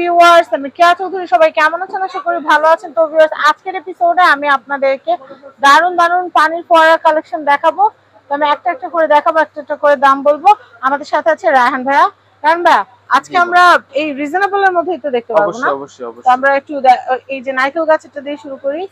Viewers আমি কেয়া চৌধুরী সবাই কেমন আছেন? আশা করি ভালো আছেন। তো ভিউয়ার্স আজকের এপিসোডে আমি আপনাদেরকে দারুণ দারুণ পানির ফোয়ারা কালেকশন দেখাবো। তো আমি একটা একটা করে দেখাবো একটা একটা করে দাম বলব। আমাদের সাথে আছে রায়হান ভাইয়া। রায়হান ভাইয়া আজকে আমরা এই রিজনেবল এর মধ্যেই তো দেখতে পাবো না? আমরা একটু এই যে নাইকেল গাছেরটা দিয়ে শুরু করি।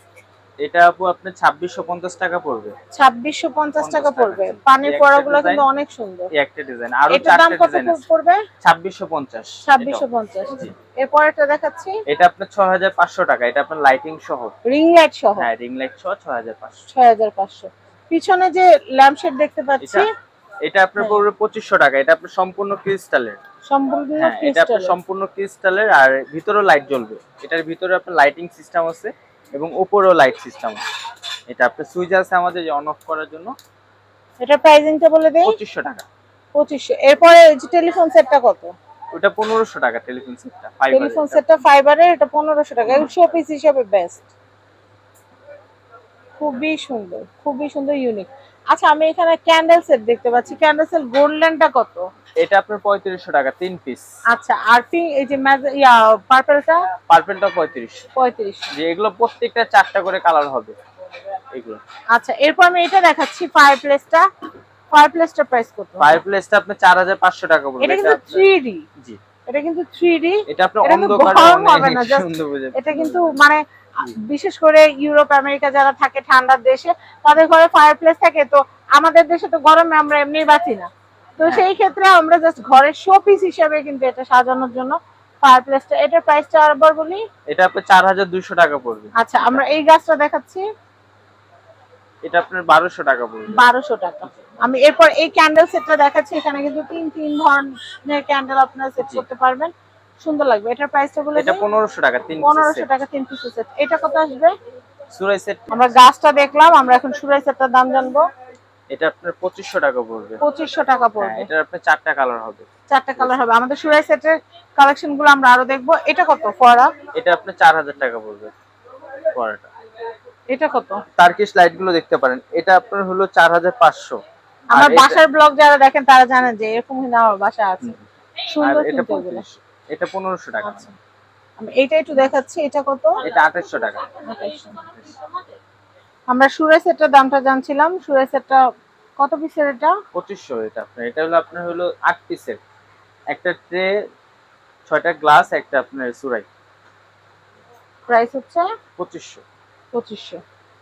এটা আপু আপনার ছাব্বিশশো পঞ্চাশ টাকা পড়বে। ছাব্বিশশো পঞ্চাশ টাকা পড়বে। পানির এই গুলো কিন্তু অনেক সুন্দর। এই একটা ডিজাইন আরও এটার দাম কত পড়বে? ছাব্বিশশো পঞ্চাশ। ছাব্বিশশো পঞ্চাশ। জি। এরপর একটা দেখাচ্ছি। এটা আপনার ছয় হাজার পাঁচশো টাকা। এটা আপনার লাইটিং সহ। রিং লাইট সহ। হ্যাঁ রিং লাইট সহ ছয় হাজার পাঁচশো। ছয় হাজার পাঁচশো। পিছনে যে ল্যাম্পশেড দেখতে পাচ্ছি এটা এটা আপনার হ্যাঁ। পড়বে পঁচিশশো টাকা। এটা আপনার সম্পূর্ণ ক্রিস্টালের সম্পূর্ণ হ্যাঁ এটা আপনার সম্পূর্ণ ক্রিস্টালের আর ভিতরেও লাইট জ্বলবে। এটার ভিতরে আপনার লাইটিং সিস্টেম আছে। এবং উপরেও লাইট সিস্টেম এটা আপনার সুইচ আছে আমাদের যে অন অফ করার জন্য। এটা প্রাইসিংটা বলে দেই? 2500 টাকা। 2500 এরপরে এই যে টেলিফোন সেটটা কত? ওটা 1500 টাকা টেলিফোন সেটটা ফাইবার টেলিফোন সেটটা ফাইবারের এটা 1500 টাকা। শো পিস হিসেবে বেস্ট খুবই সুন্দর খুবই সুন্দর ইউনিক আচ্ছা আমি এখানে ক্যান্ডেল সেট দেখতে পাচ্ছি। ক্যান্ডেল সেট গোল্ডেনটা কত? এটা আপনার পঁয়ত্রিশশো টাকা তিন পিস আচ্ছা আর পি এই যে ইয়া পার্পলটা পার্পেলটা পঁয়ত্রিশ। পঁয়ত্রিশ। যে এগুলো প্রত্যেকটা চারটা করে কালার হবে এগুলো। আচ্ছা এরপর আমি এটা দেখাচ্ছি ফায়ার প্লেসটা ফায়ার প্লেসটা প্রাইস কত? ফায়ার প্লেসটা আপনার চার হাজার পাঁচশো টাকা পড়বে। এটা কিন্তু আপনার- থ্রি ডি জি। এটা কিন্তু থ্রি ডি এটা আপনার এটা কিন্তু অন্ধকারে এটা কিন্তু মানে বিশেষ করে ইউরোপ আমেরিকা যারা থাকে ঠান্ডার দেশে তাদের ঘরে ফায়ার প্লেস থাকে তো আমাদের দেশে তো গরমে আমরা এমনি বাঁচি না। তো হ্যাঁ। সেই ক্ষেত্রে আমরা জাস্ট ঘরের শো পিস হিসেবে কিন্তু এটা সাজানোর জন্য ফায়ার প্লেসটা এটার প্রাইসটা আরেকবার বলি? এটা আপনার চার হাজার দুইশো টাকা পড়বে। আচ্ছা আমরা এই গাছটা দেখাচ্ছি। এটা আপনার বারোশো টাকা পড়বে। বারোশো টাকা। আমি এরপর এই ক্যান্ডেল সেটটা দেখাচ্ছি এখানে কিন্তু তিন তিন ধরনের ক্যান্ডেল আপনারা সেট। করতে পারবেন। সুন্দর লাগবে। এটার প্রাইসটা বলে এটা দিই। পনেরোশো টাকা তিন পনেরোশো টাকা তিন পিস সেট এটা কত আসবে? সুরাই সেট আমরা গাছটা দেখলাম আমরা এখন সুরাই সেটটার দাম জানব। এটা আপনার পঁচিশশো টাকা পড়বে। পঁচিশশো টাকা হ্যাঁ পড়বে। এটার আপনার চারটা কালার হবে। চারটা কালার হবে। আমাদের সুরাই সেটের কালেকশনগুলো আমরা আরও দেখব। এটা কত ফরা এটা আপনার চার হাজার টাকা পড়বে পরাটা এটা কত? টার্কিশ লাইটগুলো দেখতে পারেন। এটা আপনার হলো চার হাজার পাঁচশো। আমার বাসার ব্লগ যারা দেখেন তারা জানেন যে এরকম আমার বাসা আছে। সুন্দর এটা এটা পনেরোশো টাকা। আচ্ছা। আমি এইটা একটু দেখাচ্ছি এটা কত? এটা আঠাশশো টাকা। আঠাইশশো। আমরা সুরাই সেটটার দামটা জানছিলাম সুরাই সেটটা কত পিসের এটা? পঁচিশশো এটা আপনার। এটা হলো আপনার হলো আট পিসের। একটা ট্রে ছয়টা গ্লাস একটা আপনার সুরাই প্রাইস হচ্ছে? পঁচিশশো। পঁচিশশো।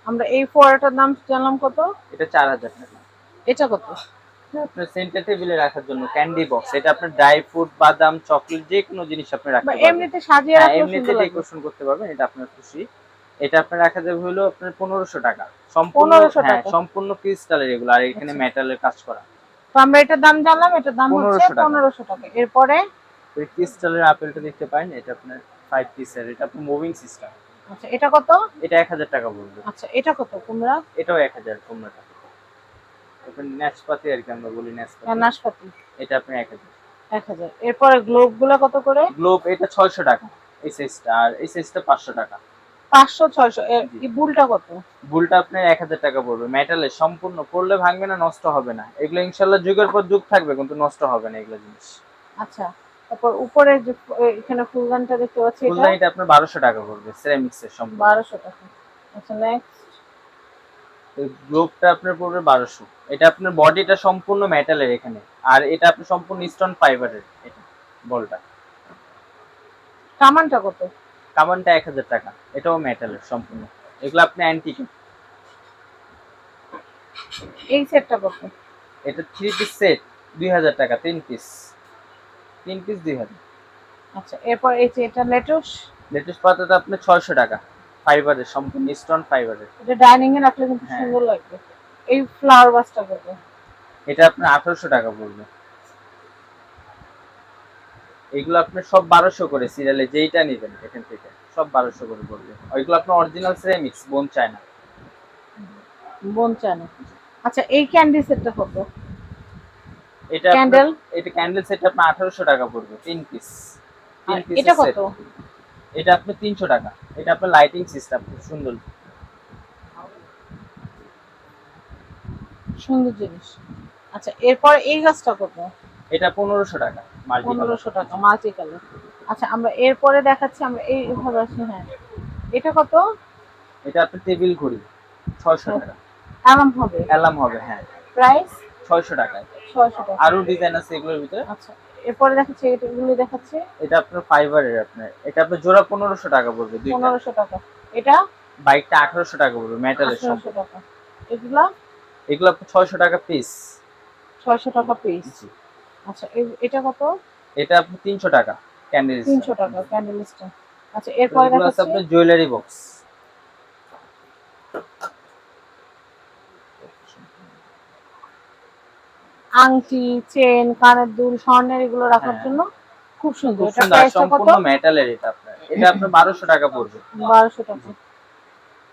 আমরা এই ফোয়ারাটার দাম জানলাম কত? এটা চার হাজার টাকা। এটা কত? আপনার সেন্টার টেবিলে রাখার জন্য ক্যান্ডি বক্স এটা আপনার ড্রাই ফ্রুট বাদাম চকলেট যে কোনো জিনিস আপনি রাখতে পারবেন। এমনিতে সাজিয়ে হ্যাঁ এমনিতে ডেকোরেশন করতে পারবেন এটা আপনার খুশি। এটা আপনার রাখা যাবে হলো আপনার টাকা। সম্পূর্ণ হ্যাঁ সম্পূর্ণ ক্রিস্টালের এগুলো আর এখানে আচ্ছা। মেটালের কাজ করা। তো আমরা এটার দাম জানলাম এটার দাম হচ্ছে 1500 টাকা। পনেরোশো টাকা। ক্রিস্টালের আপেলটা দেখতে পারেন এটা আপনার পিসের এটা আপনার মুভিং সিস্টেম আচ্ছা এটা কত? এটা এক হাজার টাকা পড়বে আচ্ছা এটা কত কুমড়া? এটাও এক হাজার ন্যাশপাতি আর কি আমরা বলি নাশপাতি এটা আপনার এক হাজার। এক হাজার। এরপরে গ্লোবগুলা কত করে? গ্লোব এটা ছয়শো টাকা এই সাইজটা আর এই সাইজটা পাঁচশো টাকা। পাঁচশো ছয়শো। এর- জি। এই বুলটা কত? বুলটা আপনার এক হাজার টাকা পড়বে। মেটালের সম্পূর্ণ পড়লে ভাঙবে না নষ্ট হবে না। এগুলো ইনশাল্লাহ যুগের পর যুগ থাকবে কিন্তু নষ্ট হবে না এগুলো জিনিস। আচ্ছা। তারপর উপরে যে এখানে ফুলদানটা দেখতে পাচ্ছি এটা? ফুলদানিটা আপনার বারোশো টাকা পড়বে সেরামিক্স এর সম্পূর্ণ। বারোশো টাকা। আচ্ছা নেক্সট গ্লোবটা আপনার পড়বে বারোশো। এটা আপনার বডিটা সম্পূর্ণ মেটালের এখানে। আর এটা আপনার সম্পূর্ণ স্টোন ফাইবারের এটা বলটা। কামানটা কত? কামানটা এক হাজার টাকা। এটাও মেটালের সম্পূর্ণ। এগুলো আপনি অ্যান্টিক এই সেটটা কত? এটা থ্রি পিস সেট দুই হাজার টাকা তিন পিস তিন পিস দুই হাজার। আচ্ছা এরপর এই যে এটা লেটুস? লেটেস্ট পাতাটা আপনার ছয়শো টাকা। ফাইবারের সম্পূর্ণ স্টোন ফাইবারের এটা ডাইনিং এ রাখলে কিন্তু হ্যাঁ। সুন্দর লাগবে। এই ফ্লাওয়ার বাসটা কত এটা আপনার আঠারোশো টাকা পড়বে। এগুলো আপনি সব বারোশো করে সিরিয়ালে যেইটা নেবেন এখান থেকে সব বারোশো করে পড়বে। ওইগুলো আপনার অরিজিনাল সেরামিক্স বোন চায় না বোন চানে আচ্ছা এই ক্যান্ডি সেটটা কত? এটা ক্যান্ডেল এটা ক্যান্ডেল সেট আপনার আঠারোশো টাকা পড়বে তিন পিস তিন পিস এটা কত? এটা আপনার তিনশো টাকা। এটা আপনার লাইটিং সিস্টেম খুব সুন্দর। সুন্দর জিনিস। আচ্ছা এরপর এই গাছটা কত? এটা পনেরোশো টাকা পনেরোশো টাকা মাল্টি কালার আচ্ছা আমরা এরপরে দেখাচ্ছি আমরা এই ভাবে আছি হ্যাঁ। এটা কত? এটা আপনার টেবিল ঘড়ি ছয়শো টাকা। অ্যালার্ম হবে? অ্যালার্ম হবে হ্যাঁ। প্রাইস? ছয়শো টাকায় ছয়শো টাকা। আরও ডিজাইন আছে এগুলোর ভিতরে। আচ্ছা। এরপরে দেখাচ্ছি এগুলো দেখাচ্ছি। এটা আপনার ফাইবারের আপনার। এটা আপনার জোড়া পনেরোশো টাকা পড়বে দুইটা। পনেরোশো টাকা। এটা বাইকটা আঠারোশো টাকা পড়বে মেটালের সব আঠারোশো টাকা। এগুলা? এগুলো আপনার ছয়শো টাকা পিস ছয়শো টাকা পিস আচ্ছা এটা কত? এটা আপনার তিনশো টাকা ক্যান্ডেল তিনশো টাকা ক্যান্ডেল আচ্ছা এরপরে দেখাচ্ছি আপনার জুয়েলারি বক্স আংটি চেন কানের দুল স্বর্ণের এগুলো রাখার হ্যাঁ। জন্য খুব সুন্দর। এটা সম্পূর্ণ মেটালের এটা আপনার। এটা আপনার বারোশো টাকা পড়বে। বারোশো টাকা।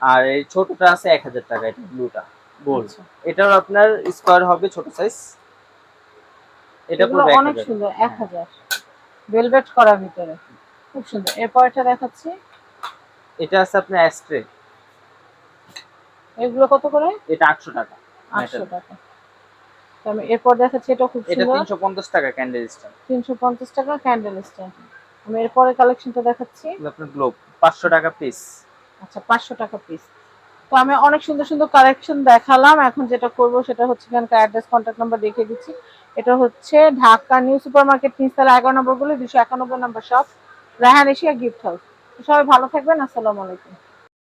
আর এই ছোটটা আছে এক হাজার টাকা এটা ব্লুটা গোল। এটাও আপনার স্কোয়ার হবে ছোট সাইজ এটা এক অনেক সুন্দর এক হ্যাঁ। হাজার। ভেলভেট করা ভিতরে। খুব সুন্দর। এরপরটা দেখাচ্ছি। এটা আছে আপনার অ্যাস্ট্রে এগুলো কত করে? এটা আটশো টাকা। আটশো Metal। টাকা। তো আমি এরপর দেখাচ্ছি এটা খুব এটা সুন্দর। তিনশো পঞ্চাশ টাকা ক্যান্ডেল স্ট্যান্ড তিনশো পঞ্চাশ টাকা ক্যান্ডেল স্ট্যান্ড আমি এরপরে কালেকশনটা দেখাচ্ছি। আপনার গ্লোব পাঁচশো টাকা পিস আচ্ছা পাঁচশো টাকা পিস তো আমি অনেক সুন্দর সুন্দর কালেকশন দেখালাম। এখন যেটা করব সেটা হচ্ছে এখানকার অ্যাড্রেস কন্ট্যাক্ট নাম্বার দেখিয়ে দিচ্ছি। এটা হচ্ছে ঢাকা নিউ সুপার মার্কেট তিনতলা এগারো নম্বর গুলি দুশো একানব্বই নম্বর shop Raihan Asia gift house সবাই ভালো থাকবেন। আসসালামু আলাইকুম।